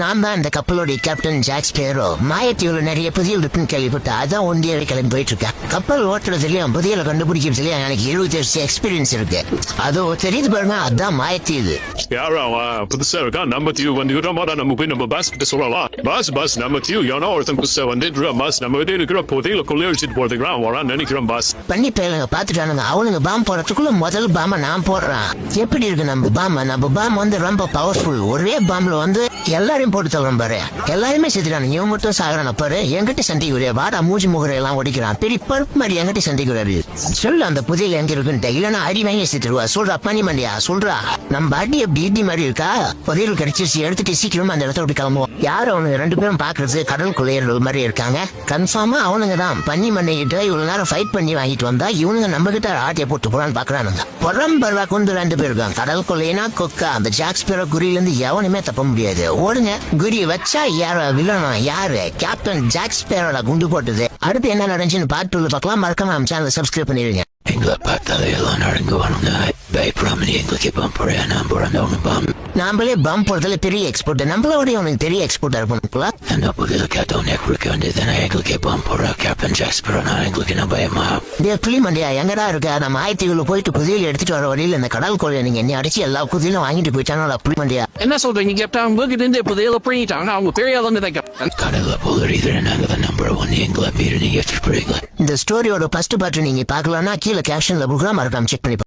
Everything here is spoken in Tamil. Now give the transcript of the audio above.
நான் தான் இந்த கப்பலோடைய கேப்டன் ஜாக் ஸ்பேரோ மாயத்தீவுல நிறைய புதியல் இருக்குன்னு கேள்விப்பட்டேன் அதான் ஒண்டியாவே கிளம்பி போயிட்டு இருக்கேன். கப்பல் ஓட்டுறதுலயும் புதியல கண்டுபிடிக்கிறதுலயும் எனக்கு இருபத்தி வருஷம் எக்ஸ்பீரியன்ஸ் இருக்கு. அதோ தெரியுது பாருங்க அதான் மாயத்தீவு. யாரா புதுசா இருக்கான் நம்ம தீவு வந்துக்கிறோம் நம்ம போய் நம்ம பாஸ் கிட்ட சொல்லலாம். பாஸ் பாஸ் நம்ம தீவு எவனோ ஒருத்தன் புதுசா வந்துட்டு பாஸ் நம்ம கிட்ட இருக்கிற புதையில கொள்ளை அடிச்சுட்டு போறதுக்கு வரான்னு நினைக்கிறோம் பாஸ் பண்ணி பேருங்க பாத்துட்டானுங்க அவனுங்க பாம் போடுறதுக்குள்ள முதல் பாம நான் போடுறேன். எப்படி இருக்கு நம்ம பாம் நம்ம பாம் வந்து ரொம்ப பவர்ஃபுல் ஒரே பாம்ல வந்து எல்லாரையும் போட்டு தள்ளுறோம் பாரு. எல்லாருமே செத்துட்டானுங்க இவன் மட்டும் சாகுறான. பாரு என்கிட்ட சண்டைக்குரிய வாடா மூஞ்சி முகரை எல்லாம் ஒடிக்கிறான். பெரிய பருப்பு மாதிரி என்கிட்ட சந்திக்கிறாரு சொல்லு அந்த புதையில எங்க இருக்குன்ட்டு. இல்லைன்னா அடி வாங்கி செத்துருவா சொல்றா பண்ணி மண்டியா? சொல்றா. நம்ம அடி எப்படி இடி மாதிரி இருக்கா? புதையல் கிடைச்சிருச்சு. எடுத்துட்டு சீக்கிரமா அந்த இடத்த விட்டு கிளம்புவோம். யார் அவனுங்க ரெண்டு பேரும் பாக்குறது? கடல் குலையர்கள் மாதிரி இருக்காங்க. கன்ஃபார்மா அவனுங்க தான். பண்ணி மண்ணிக்கிட்ட இவ்வளவு நேரம் ஃபைட் பண்ணி வாங்கிட்டு வந்தா இவனுங்க நம்ம கிட்ட ஆட்டிய போட்டு போறான்னு பாக்குறானுங்க. பரம்பரவா கொண்டு ரெண்டு பேர் இருக்கான் கடல் கொள்ளையனா கொக்கா. அந்த ஜாக்ஸ்பேரோ குறியில இருந்து எவனுமே தப்ப முடியாது. ஓடுங்க. குறி வச்சா யார வில்லனா யாரு? கேப்டன் ஜாக்ஸ்பேரோட குண்டு போட்டது. அடுத்து என்ன நடந்துச்சுன்னு பார்த்து பார்க்கலாம். மறக்காம சேனல் சப்ஸ்கிரைப் பண்ணிருங்க. எங்களை பார்த்தாலே எல்லாம் நடங்குவானுங்க பயப்படாம நீ எங்களுக்கு பம்புறையா நான் பிறந்தவனு பம் நாமளே பம் போறதுல பெரிய எக்ஸ்போர்ட் நம்மளோட அவனுக்கு பெரிய எக்ஸ்போர்ட் இருப்போம் அந்த புதிய கேட்டவனே கொடுக்க வேண்டியதுனா எங்களுக்கு பம்புறா கேப்டன் ஜாஸ்பரா நான் எங்களுக்கு என்ன பயமா டே புலி மண்டியா எங்கடா இருக்க? நம்ம ஆயத்திக்குள்ள போயிட்டு புதியில் எடுத்துட்டு வர வழியில இந்த கடல் கோழியை நீங்க என்ன அடிச்சு எல்லா புதியிலும் வாங்கிட்டு போயிட்டானோ புலி மண்டியா? என்ன சொல்றீங்க கேப்டன்? உங்ககிட்ட இருந்து புதையில பண்ணிட்டாங்க அவங்க பெரிய தான் கேப்டன். கடல்ல போகிறீது நாங்க தான் நம்பர் ஒன் எங்களை மீறி நீங்க எப்படி இந்த ஸ்டோரியோட ஃபர்ஸ்ட் பார்ட் நீங்க பார்க்கலன்னா கீழே கேப்ஷன்ல புக்லாம் மறக்காம செக் பண்ணி